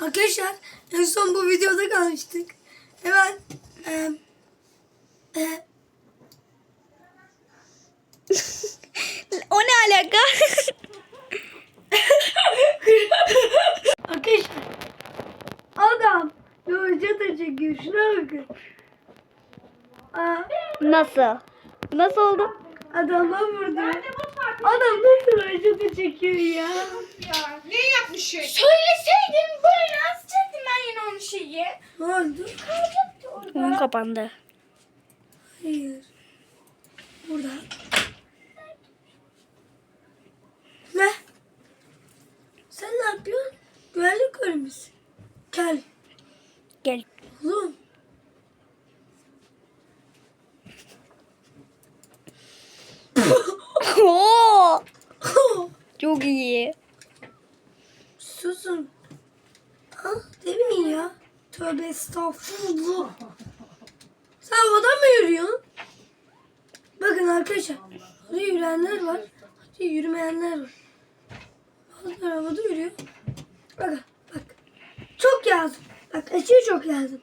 Arkadaşlar en son bu videoda kalmıştık. Hemen e, e, O ne alaka? arkadaşlar adam da çekiyor. Şuna bakın. Aa, Nasıl? Nasıl oldu? adama vurdu. Adam nasıl da çekiyor ya? Ya ne yapmışsın? Söyleseydin böyle açacaktım ben yine onun şeyi. Ne oldu? Oyun kapandı. Hayır. Burada. Ne? Sen ne yapıyorsun? Güvenlik görmüşsün. Gel. Gel. Oğlum. Oo! Çok iyi. Susun. Ha, demeyin ya. Tövbe estağfurullah. Sen havada mı yürüyorsun? Bakın arkadaşlar. Yürüyenler var. Havada yürümeyenler var. Bazıları havada yürüyor. Bakın bak. Çok yazdım. Bak açıyor çok yazdım.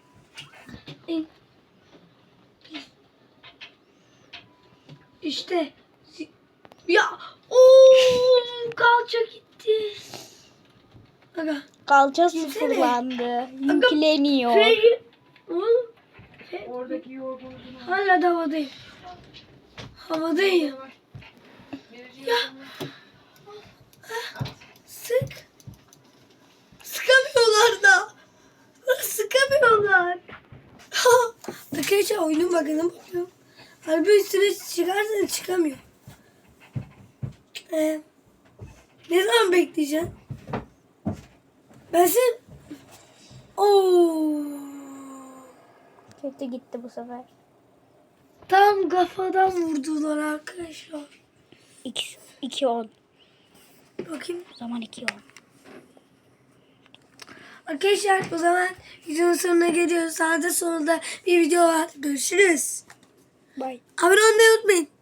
İşte. Ya. Oo, kalça gitti. Aga. Kalça sıfırlandı. Yükleniyor. Fegi. Oğlum. Oradaki yorgunluğunu Hala da havadayım. Havadayım. Ya. Sık. Sıkamıyorlar da. Sıkamıyorlar. Arkadaşlar oyunun bakına bakıyorum. Harbi üstüne çıkarsa çıkamıyor. Ee, ne zaman bekleyeceksin? Ben sen... Oo. Kötü gitti bu sefer. Tam kafadan vurdular arkadaşlar. 2 2 10. Bakayım. O zaman 2 10. Arkadaşlar o zaman videonun sonuna geliyoruz. Sağda sonunda bir video var. Görüşürüz. Bye. Abone olmayı unutmayın.